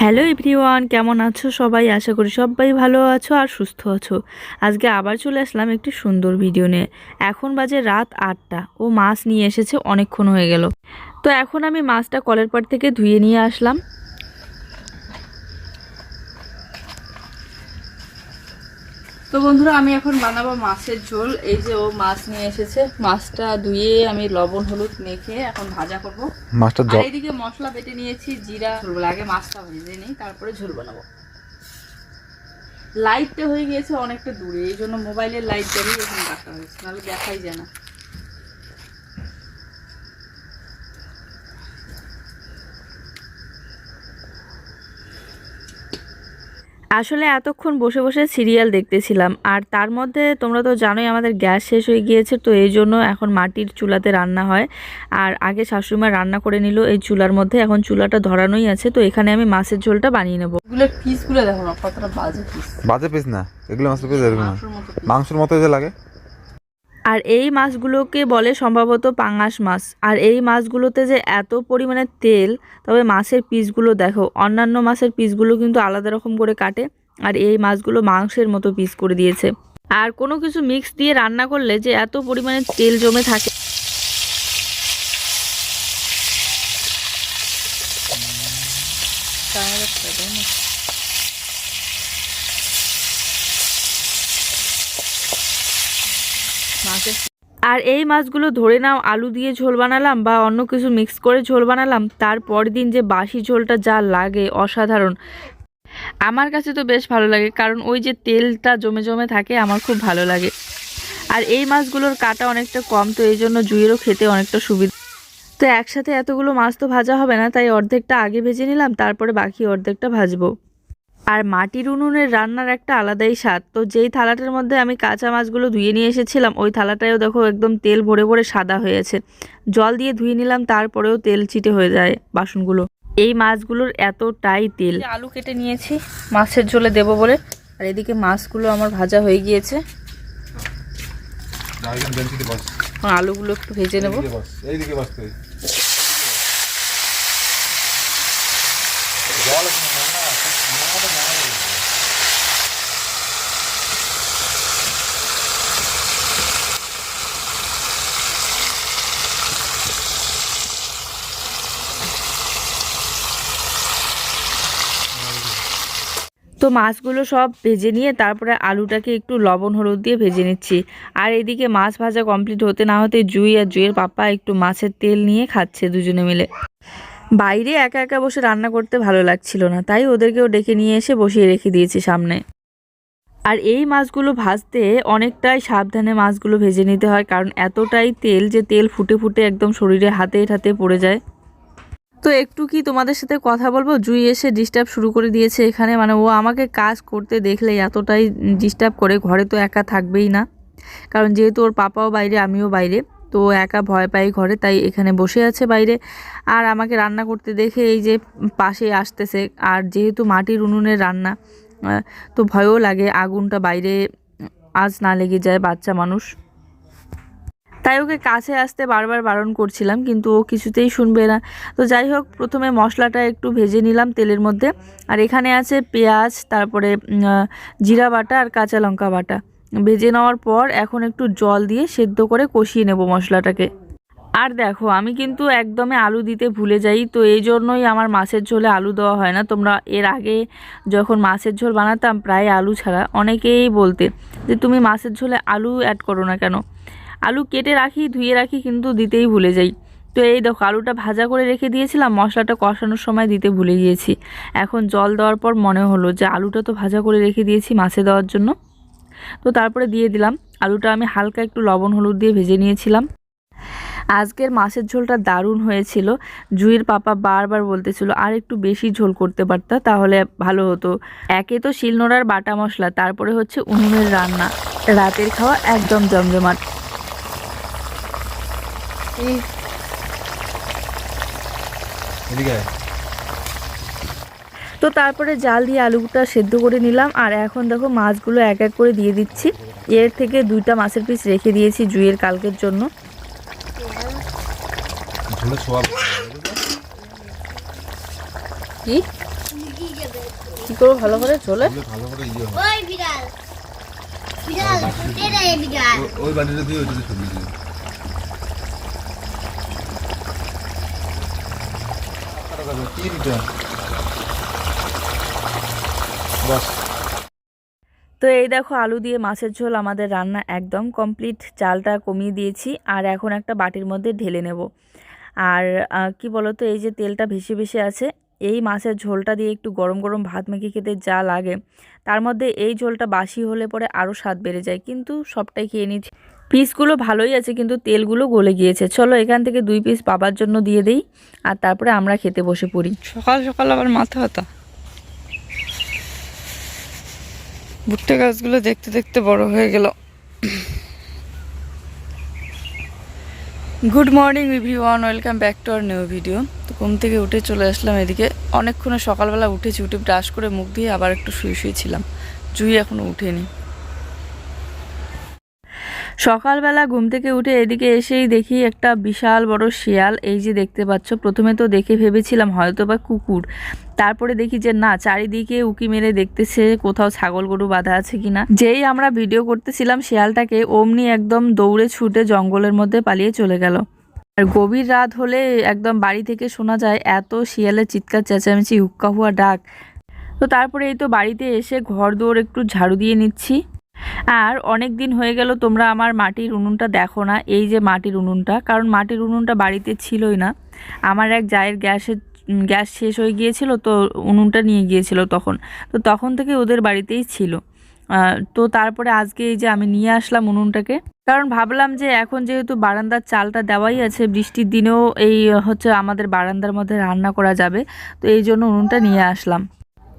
Hello everyone, কেমন আছো সবাই? আশা করি সবাই ভালো আছো আর সুস্থ আছো। আজকে আবার চলে আসলাম একটি সুন্দর ভিডিও নিয়ে। এখন বাজে রাত আটটা। ও মাছ নিয়ে এসেছে, অনেকক্ষণ হয়ে গেল। তো এখন আমি মাছটা কলের পাড় থেকে ধুয়ে নিয়ে আসলাম। তো বন্ধুরা আমি এখন বানাবো মাছের ঝোল। এই যে ও মাছ নিয়ে এসেছে মাছটা ধুয়ে আমি লবণ হলুদ মেখে এখন ভাজা করব। মাছটা আর মশলা বেটে নিয়েছি জিরা ঝোল আগে মাছটা ভেজে নিই তারপরে ঝোল বানাবো। লাইটটা হয়ে গিয়েছে অনেকটা দূরে এই জন্য মোবাইলের লাইট জ্বালিয়ে এখন রাখা হয়েছে নাহলে দেখাই যায় না। আসলে এতক্ষণ বসে বসে সিরিয়াল দেখতেছিলাম আর তার মধ্যে তোমরা তো জানোই আমাদের গ্যাস শেষ হয়ে গিয়েছে তো এই জন্য এখন মাটির চুলাতে রান্না হয়। আর আগে শাশুড়িমা রান্না করে নিল এই চুলার মধ্যে এখন চুলাটা ধরানোই আছে তো এখানে আমি মাছের ঝোলটা বানিয়ে নেব। এগুলো পিসগুলো দেখো না কতটা বাজে পিস বাজে পিস না এগুলো মাছের পিস মাংসের মতো মাংসের মতো যে লাগে। আর এই মাছগুলোকে বলে সম্ভবত পাঙাশ মাছ। আর এই মাছগুলোতে যে এত পরিমাণে তেল, তবে মাছের পিসগুলো দেখো, অন্যান্য মাছের পিসগুলো কিন্তু আলাদা রকম করে কাটে, আর এই মাছগুলো মাংসের মতো পিস করে দিয়েছে। আর কোনো কিছু মিক্স দিয়ে রান্না করলে যে এত পরিমাণে তেল জমে থাকে মাছের আর এই মাছগুলো ধরে নাও, আলু দিয়ে ঝোল বানালাম বা অন্য কিছু মিক্স করে ঝোল বানালাম, তারপর দিন যে বাসি ঝোলটা যা লাগে অসাধারণ। আমার কাছে তো বেশ ভালো লাগে, কারণ ওই যে তেলটা জমে জমে থাকে আমার খুব ভালো লাগে। আর এই মাছগুলোর কাটা অনেকটা কম, তো এই জন্য জুইয়েরও খেতে অনেকটা সুবিধা। তো একসাথে এতগুলো মাছ তো ভাজা হবে না, তাই অর্ধেকটা আগে ভেজে নিলাম, তারপরে বাকি অর্ধেকটা ভাজবো। আর মাটির উনুনের রান্নার একটা আলাদাই স্বাদ। তো যেই থালাটার মধ্যে আমি কাঁচা মাছগুলো ধুয়ে নিয়ে এসেছিলাম ওই থালাটায়ও দেখো একদম তেল ভরে ভরে সাদা হয়েছে। জল দিয়ে ধুয়ে নিলাম তারপরেও তেল ছিটে হয়ে যায় বাসনগুলো। এই মাছগুলোর এতটাই তেল। আলু কেটে নিয়েছি মাছের ঝোলে দেবো বলে। আর এদিকে মাছগুলো আমার ভাজা হয়ে গিয়েছে। আলুগুলো একটু ভেজে নেব এইদিকে বস তুই তো মাছগুলো সব ভেজে নিয়ে তারপরে আলুটাকে একটু লবণ, হলুদ দিয়ে ভেজে নিচ্ছি। আর এদিকে মাছ ভাজা কমপ্লিট হতে না হতে জুই আর জুইয়ের পাপা একটু মাছের তেল নিয়ে খাচ্ছে দুজনে মিলে। বাইরে একা একা বসে রান্না করতে ভালো লাগছিল না, তাই ওদেরকেও ডেকে নিয়ে এসে বসিয়ে রেখে দিয়েছি সামনে। আর এই মাছগুলো ভাজতে অনেকটাই সাবধানে মাছগুলো ভেজে নিতে হয়, কারণ এতটাই তেল যে তেল ফুটে ফুটে একদম শরীরে হাতে হাতে পড়ে যায়। তো একটু কি তোমাদের সাথে কথা বলব? জুই এসে ডিস্টার্ব শুরু করে দিয়েছে এখানে। মানে ও আমাকে কাজ করতে দেখলে এতটাই ডিস্টার্ব করে, ঘরে তো একা থাকবেই না। কারণ যেহেতু ওর পাপাও বাইরে, আমিও বাইরে, তো একা ভয় পাই ঘরে, তাই এখানে বসে আছে বাইরে। আর আমাকে রান্না করতে দেখে এই যে পাশে আসতেছে। আর যেহেতু মাটির উনুনের রান্না তো ভয়ও লাগে, আগুনটা বাইরে আজ না লেগে যায়, বাচ্চা মানুষ। তাই ওকে কাছে আসতে বারবার বারণ করছিলাম, কিন্তু ও কিছুতেই শুনবে না। তো যাই হোক, প্রথমে মশলাটা একটু ভেজে নিলাম তেলের মধ্যে। আর এখানে আছে পেঁয়াজ, তারপরে জিরা বাটা আর কাঁচা লঙ্কা বাটা। ভেজে নেওয়ার পর এখন একটু জল দিয়ে সেদ্ধ করে কষিয়ে নেব মশলাটাকে। আর দেখো, আমি কিন্তু একদমই আলু দিতে ভুলে যাই, তো এই জন্যই আমার মাছের ঝোলে আলু দেওয়া হয় না। তোমরা এর আগে যখন মাছের ঝোল বানাতাম, প্রায় আলু ছাড়া, অনেকেই বলতে যে, তুমি মাছের ঝোলে আলু অ্যাড করো না কেন? আলু কেটে রাখি, ধুয়ে রাখি কিন্তু দিতেই ভুলে যাই। তো এই দেখো, আলুটা ভাজা করে রেখে দিয়েছিলাম, মশলাটা কষানোর সময় দিতে ভুলে গিয়েছি। এখন জল দেওয়ার পর মনে হলো যে আলুটা তো ভাজা করে রেখে দিয়েছি মাছে দেওয়ার জন্য। তো তারপরে দিয়ে দিলাম, আলুটা আমি হালকা একটু লবণ হলুদ দিয়ে ভেজে নিয়েছিলাম। আজকের মাছের ঝোলটা দারুণ হয়েছিল। জুইয়ের পাপা বারবার বলতেছিল, আর একটু বেশি ঝোল করতে পারতা, তাহলে ভালো হতো। একে তো শিলনোড়ার বাটা মশলা, তারপরে হচ্ছে উনুনের রান্না। রাতের খাওয়া একদম জমজমাট। তো তারপরে জাল দিয়ে আলুটা সেদ্ধ করে নিলাম আর এখন দেখো মাছগুলো এক এক করে দিয়ে দিচ্ছি। এর থেকে দুইটা মাছের পিস রেখে দিয়েছি জুয়ের কালকের জন্য। কি? কি করব ভালো করে চলে ভালো করে ইয়ে ওই বিড়াল। বিড়াল ছুটে রে বিড়াল। ও- ওই বাড়িটা দিয়ে ওইটাতে তো এই দেখো আলু দিয়ে মাছের ঝোল, আমাদের রান্না একদম কমপ্লিট। চালটা কমিয়ে দিয়েছি, আর এখন একটা বাটির মধ্যে ঢেলে নেব। আর কি বলো তো এই যে তেলটা ভেসে ভেসে আছে, এই মাছের ঝোলটা দিয়ে একটু গরম গরম ভাত মেখে খেতে যা লাগে। তার মধ্যে এই ঝোলটা বাসি হলে পরে আরও স্বাদ বেড়ে যায়, কিন্তু সবটাই খেয়ে নিচ্ছি। পিসগুলো ভালোই আছে, কিন্তু তেলগুলো গলে গিয়েছে। চলো এখান থেকে দুই পিস বাবার জন্য দিয়ে দেই, আর তারপরে আমরা খেতে বসে পড়ি। সকাল সকাল আবার মাথা ব্যথা। ভুট্টা গাছগুলো দেখতে দেখতে বড় হয়ে গেল। Good morning one welcome back to our new video. তো ঘুম থেকে উঠে চলে আসলাম এদিকে। অনেকক্ষণে সকালবেলা উঠেছি, উঠে ব্রাশ করে মুখ দিয়ে আবার একটু শুয়ে শুয়েছিলাম জুই এখনও উঠেনি। সকালবেলা ঘুম থেকে উঠে এদিকে এসেই দেখি একটা বিশাল বড় শিয়াল। এই যে দেখতে পাচ্ছ, প্রথমে তো দেখে ভেবেছিলাম হয়তো বা কুকুর। তারপরে দেখি যে না, চারিদিকে উকি মেরে দেখতেছে কোথাও ছাগল গরু বাঁধা আছে কিনা। যেই আমরা ভিডিও করতেছিলাম শিয়ালটাকে, অমনি একদম দৌড়ে ছুটে জঙ্গলের মধ্যে পালিয়ে চলে গেল। আর গভীর রাত হলে একদম বাড়ি থেকে শোনা যায়, এত শিয়ালের চিৎকার, চেঁচামেচি, হুক্কা হুয়া ডাক। তো তারপরে এই তো বাড়িতে এসে ঘর দৌড় একটু ঝাড়ু দিয়ে নিচ্ছি। আর অনেক দিন হয়ে গেল তোমরা আমার মাটির উনুনটা দেখো না, এই যে মাটির উনুনটা, কারণ মাটির উনুনটা বাড়িতে ছিলই না। আমার এক জায়ের গ্যাসের গ্যাস শেষ হয়ে গিয়েছিল তো উনুনটা নিয়ে গিয়েছিল তখন। তো তখন থেকে ওদের বাড়িতেই ছিল। তো তারপরে আজকে এই যে আমি নিয়ে আসলাম উনুনটাকে। কারণ ভাবলাম যে এখন যেহেতু বারান্দার চালটা দেওয়াই আছে, বৃষ্টির দিনেও এই, হচ্ছে আমাদের বারান্দার মধ্যে রান্না করা যাবে, তো এই জন্য উনুনটা নিয়ে আসলাম।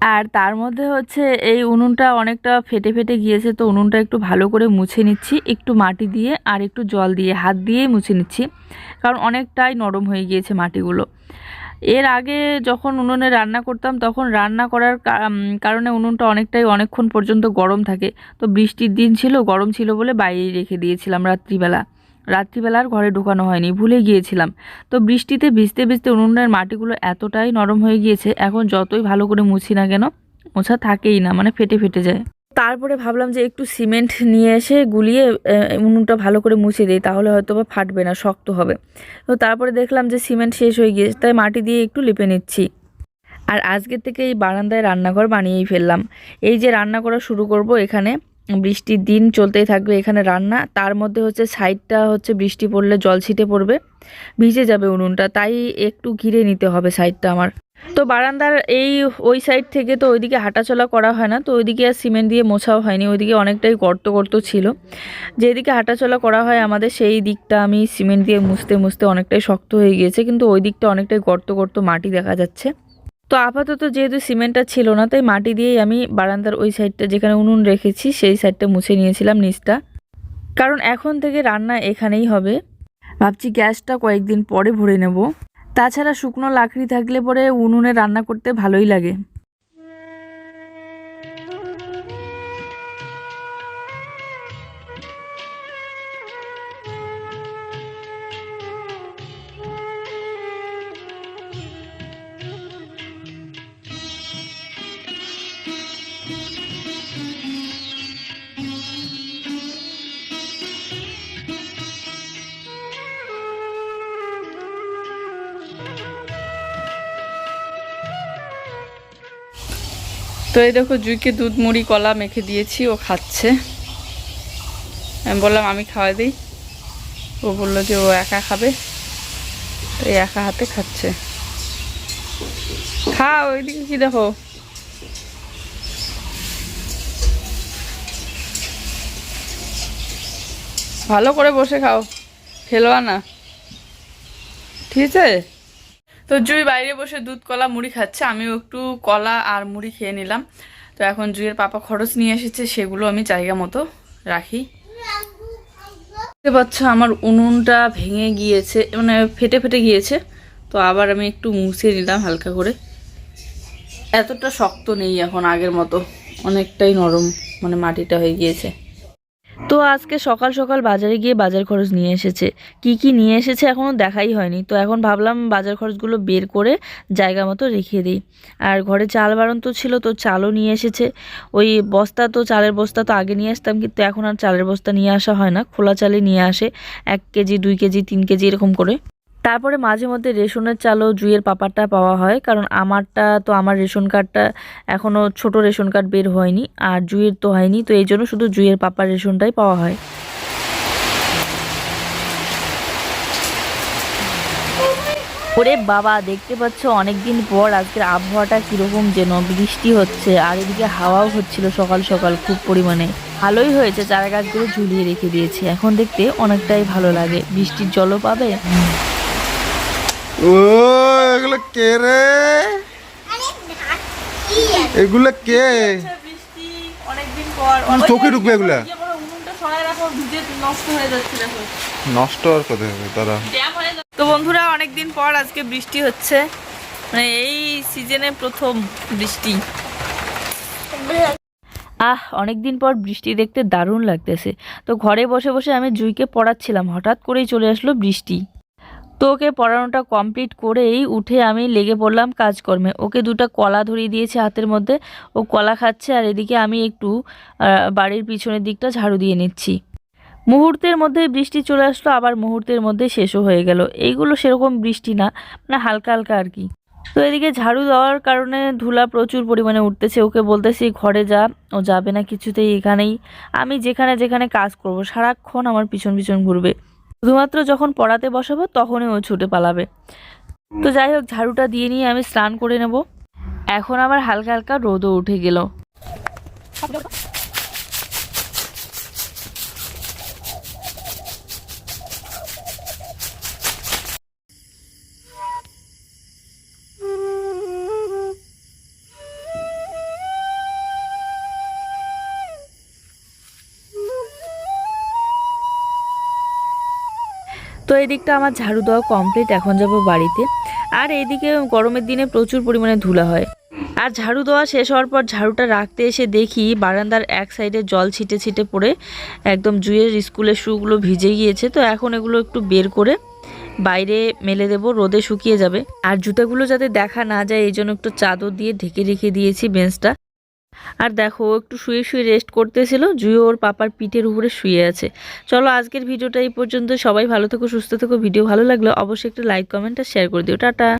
আর তার মধ্যে হচ্ছে এই উনুনটা অনেকটা ফেটে ফেটে গিয়েছে, তো উনুনটা একটু ভালো করে মুছে নিচ্ছি। একটু মাটি দিয়ে আর একটু জল দিয়ে, হাত দিয়েই মুছে নিচ্ছি, কারণ অনেকটাই নরম হয়ে গিয়েছে মাটিগুলো। এর আগে যখন উনুনে রান্না করতাম, তখন রান্না করার কারণে উনুনটা অনেকটাই অনেকক্ষণ পর্যন্ত গরম থাকে। তো বৃষ্টির দিন ছিল, গরম ছিল বলে বাইরেই রেখে দিয়েছিলাম রাত্রিবেলা। রাত্রিবেলা আর ঘরে ঢোকানো হয়নি, ভুলে গিয়েছিলাম। তো বৃষ্টিতে ভিজতে ভিজতে উনুনের মাটিগুলো এতটাই নরম হয়ে গিয়েছে, এখন যতই ভালো করে মুছি না কেন, মোছা থাকেই না মানে ফেটে ফেটে যায়। তারপরে ভাবলাম যে একটু সিমেন্ট নিয়ে এসে গুলিয়ে উনুনটা ভালো করে মুছে দিই, তাহলে হয়তো বা ফাটবে না, শক্ত হবে। তো তারপরে দেখলাম যে সিমেন্ট শেষ হয়ে গিয়েছে, তাই মাটি দিয়ে একটু লিপে নিচ্ছি। আর আজকের থেকে এই বারান্দায় রান্নাঘর বানিয়েই ফেললাম। এই যে রান্না করা শুরু করব এখানে বৃষ্টির দিন চলতেই থাকবে এখানে রান্না। তার মধ্যে হচ্ছে সাইডটা হচ্ছে বৃষ্টি পড়লে জল ছিটে পড়বে, ভিজে যাবে উনুনটা, তাই একটু ঘিরে নিতে হবে সাইডটা আমার। তো বারান্দার এই ওই সাইড থেকে তো ওইদিকে হাঁটাচলা করা হয় না, তো ওইদিকে আর সিমেন্ট দিয়ে মোছাও হয়নি, ওইদিকে অনেকটাই গর্ত গর্ত ছিল। যেদিকে হাঁটাচলা করা হয় আমাদের সেই দিকটা আমি সিমেন্ট দিয়ে মুছতে মুছতে অনেকটাই শক্ত হয়ে গিয়েছে, কিন্তু ওই দিকটা অনেকটাই গর্ত গর্ত মাটি দেখা যাচ্ছে। তো আপাতত যেহেতু সিমেন্টটা ছিল না, তাই মাটি দিয়েই আমি বারান্দার ওই সাইডটা যেখানে উনুন রেখেছি, সেই সাইডটা মুছে নিয়েছিলাম নিচটা। কারণ এখন থেকে রান্না এখানেই হবে। ভাবছি গ্যাসটা কয়েকদিন পরে ভরে নেব। তাছাড়া শুকনো লাকড়ি থাকলে পরে উনুনে রান্না করতে ভালোই লাগে। তো এই দেখো জুইকে দুধ, মুড়ি, কলা মেখে দিয়েছি, ও খাচ্ছে। আমি বললাম, আমি খাওয়া দিই। ও বলল যে, ও একা খাবে। তো একা হাতে খাচ্ছে। খাও, ওইদিকে কি দেখো? ভালো করে বসে খাও। ফেলবা না। ঠিক আছে? তো জুই বাইরে বসে দুধ, কলা, মুড়ি খাচ্ছে। আমিও একটু কলা আর মুড়ি খেয়ে নিলাম। তো এখন জুইয়ের পাপা খরচ নিয়ে এসেছে, সেগুলো আমি জায়গা মতো রাখি। দেখতে পাচ্ছ আমার উনুনটা ভেঙে গিয়েছে মানে ফেটে ফেটে গিয়েছে। তো আবার আমি একটু মুছে নিলাম হালকা করে। এতটা শক্ত নেই এখন আগের মতো, অনেকটাই নরম মানে মাটিটা হয়ে গিয়েছে। তো আজকে সকাল সকাল বাজারে গিয়ে বাজার খরচ নিয়ে এসেছে। কি কি নিয়ে এসেছে এখনও দেখাই হয়নি। তো এখন ভাবলাম বাজার খরচগুলো বের করে জায়গা মতো রেখে দিই। আর ঘরে চাল বারণ তো ছিল, তো চালও নিয়ে এসেছে। ওই বস্তা তো, চালের বস্তা তো আগে নিয়ে আসতাম, কিন্তু এখন আর চালের বস্তা নিয়ে আসা হয় না। খোলা চালে নিয়ে আসে, এক কেজি, দুই কেজি, তিন কেজি এরকম করে। তারপরে মাঝে মধ্যে রেশনের চালও জুয়ের পাপারটা পাওয়া হয়, কারণ আমারটা তো আমার রেশন কার্ডটা এখনও ছোট রেশন কার্ড বের হয়নি আর জুয়ের তো হয়নি, তো এই জন্য শুধু জুয়ের পাপার রেশনটাই পাওয়া হয়। ওরে বাবা, দেখতে পাচ্ছ অনেকদিন পর আজকের আবহাওয়াটা কীরকম যেন, বৃষ্টি হচ্ছে আর এদিকে হাওয়াও হচ্ছিল সকাল সকাল খুব পরিমাণে। ভালোই হয়েছে চারা গাছগুলো ঝুলিয়ে রেখে দিয়েছি, এখন দেখতে অনেকটাই ভালো লাগে। বৃষ্টির জলও পাবে? ও এগুলো কে রে? এগুলো কে? চোখে ঢুকবে ভিজে নষ্ট আর কোথায় হবে তো বন্ধুরা অনেকদিন পর আজকে বৃষ্টি হচ্ছে। মানে এই সিজনে প্রথম বৃষ্টি। আহ অনেকদিন পর বৃষ্টি দেখতে দারুণ লাগতেছে। তো ঘরে বসে বসে আমি জুইকে পড়াচ্ছিলাম। হঠাৎ করেই চলে আসলো বৃষ্টি। তো ওকে পড়ানোটা কমপ্লিট করেই উঠে আমি লেগে পড়লাম কাজকর্মে। ওকে দুটো কলা ধরিয়ে দিয়েছে হাতের মধ্যে। ও কলা খাচ্ছে আর এদিকে আমি একটু বাড়ির পিছনের দিকটা ঝাড়ু দিয়ে নিচ্ছি। মুহূর্তের মধ্যে বৃষ্টি চলে আসলো, আবার মুহূর্তের মধ্যে শেষও হয়ে গেল। এইগুলো সেরকম বৃষ্টি না মানে হালকা হালকা আর কি। তো এদিকে ঝাড়ু দেওয়ার কারণে ধুলা প্রচুর পরিমাণে উঠতেছে। ওকে বলতেছি, ঘরে যা, ও যাবে না কিছুতেই এখানেই। আমি যেখানে যেখানে কাজ করব, সারাক্ষণ আমার পিছন পিছন ঘুরবে। শুধুমাত্র যখন পড়াতে বসাবো তখনই ও ছুটে পালাবে। তো যাই হোক ঝাড়ুটা দিয়ে নিয়ে আমি স্নান করে নেব। এখন আমার হালকা হালকা রোদও উঠে গেল। তো এই দিকটা আমার ঝাড়ু দেওয়া কমপ্লিট এখন যাব বাড়িতে। আর এইদিকে গরমের দিনে প্রচুর পরিমাণে ধুলা হয়। আর ঝাড়ু দেওয়া শেষ হওয়ার পর ঝাড়ুটা রাখতে এসে দেখি বারান্দার এক সাইডে জল ছিটে ছিটে পড়ে একদম জুয়ের স্কুলের শুগুলো ভিজে গিয়েছে। তো এখন এগুলো একটু বের করে বাইরে মেলে দেব, রোদে শুকিয়ে যাবে। আর জুতাগুলো যাতে দেখা না যায়, এই জন্য একটু চাদর দিয়ে ঢেকে রেখে দিয়েছি বেঞ্চটা। আর দেখো একটু শুয়ে শুয়ে রেস্ট করতেছিল, জুয়ে ওর পাপার পিঠের উপরে শুয়ে আছে। চলো আজকের ভিডিওটা এই পর্যন্ত, সবাই ভালো থেকো, সুস্থ থেকো ভিডিও ভালো লাগলে অবশ্যই একটা লাইক কমেন্ট আর শেয়ার করে দিও। টাটা!